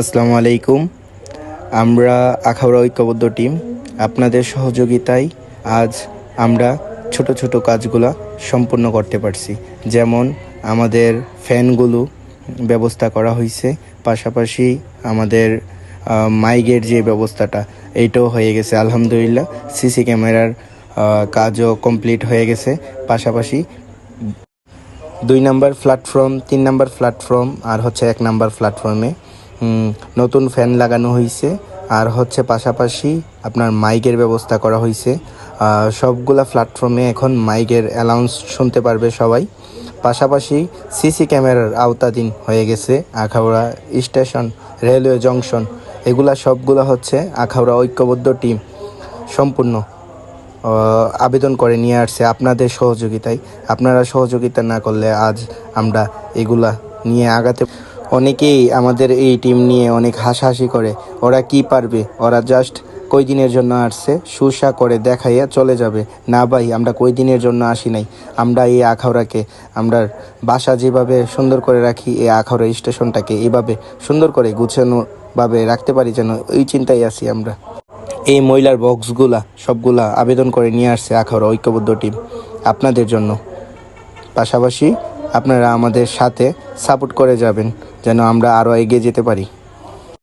আসসালামু আলাইকুম। আমরা আখাউড়া ঐক্যবদ্ধ টিম। আপনাদের সহযোগিতায় আজ আমরা ছোট ছোট কাজগুলা সম্পূর্ণ করতে পারছি। যেমন আমাদের ফ্যানগুলো ব্যবস্থা করা হয়েছে পাশাপাশি আমাদের মাইকের যে ব্যবস্থাটা, এইটাও হয়ে গেছে। আলহামদুলিল্লাহ, সিসি ক্যামেরার কাজও কমপ্লিট হয়ে গেছে। পাশাপাশি দুই নাম্বার প্ল্যাটফর্ম, তিন নাম্বার প্ল্যাটফর্ম আর হচ্ছে এক নাম্বার প্ল্যাটফর্মে নতুন ফ্যান লাগানো হয়েছে আর হচ্ছে পাশাপাশি আপনার মাইকের ব্যবস্থা করা হয়েছে সবগুলা প্ল্যাটফর্মে এখন মাইকের অ্যালাউন্স শুনতে পারবে সবাই। পাশাপাশি সিসি ক্যামেরার আওতাধীন হয়ে গেছে আখাউড়া স্টেশন, রেলওয়ে জংশন। এগুলা সবগুলা হচ্ছে আখাউড়া ঐক্যবদ্ধ টিম সম্পূর্ণ আবেদন করে নিয়ে আসছে আপনাদের সহযোগিতায়। আপনারা সহযোগিতা না করলে আজ আমরা এগুলা নিয়ে আগাতে অনেকেই আমাদের এই টিম নিয়ে অনেক হাসাহাসি করে। ওরা কি পারবে? ওরা জাস্ট কই দিনের জন্য আসছে? সুসা করে দেখাইয়া চলে যাবে। না ভাই, আমরা কই দিনের জন্য আসি নাই? আমরা এই আখাউড়াকে, আমরা বাসা যেভাবে সুন্দর করে রাখি, এই আখাউড়া স্টেশনটাকে এভাবে সুন্দর করে গুছানোভাবে রাখতে পারি যেন ওই চিন্তায় আছি আমরা। এই মহিলার বক্সগুলা সবগুলা আবেদন করে নিয়ে আসছে আখাউড়া ঐক্যবদ্ধ টিম আপনাদের জন্য। পাশাপাশি আপনারা আমাদের সাথে সাপোর্ট করে যাবেন যেন আমরা আরও এগিয়ে যেতে পারি।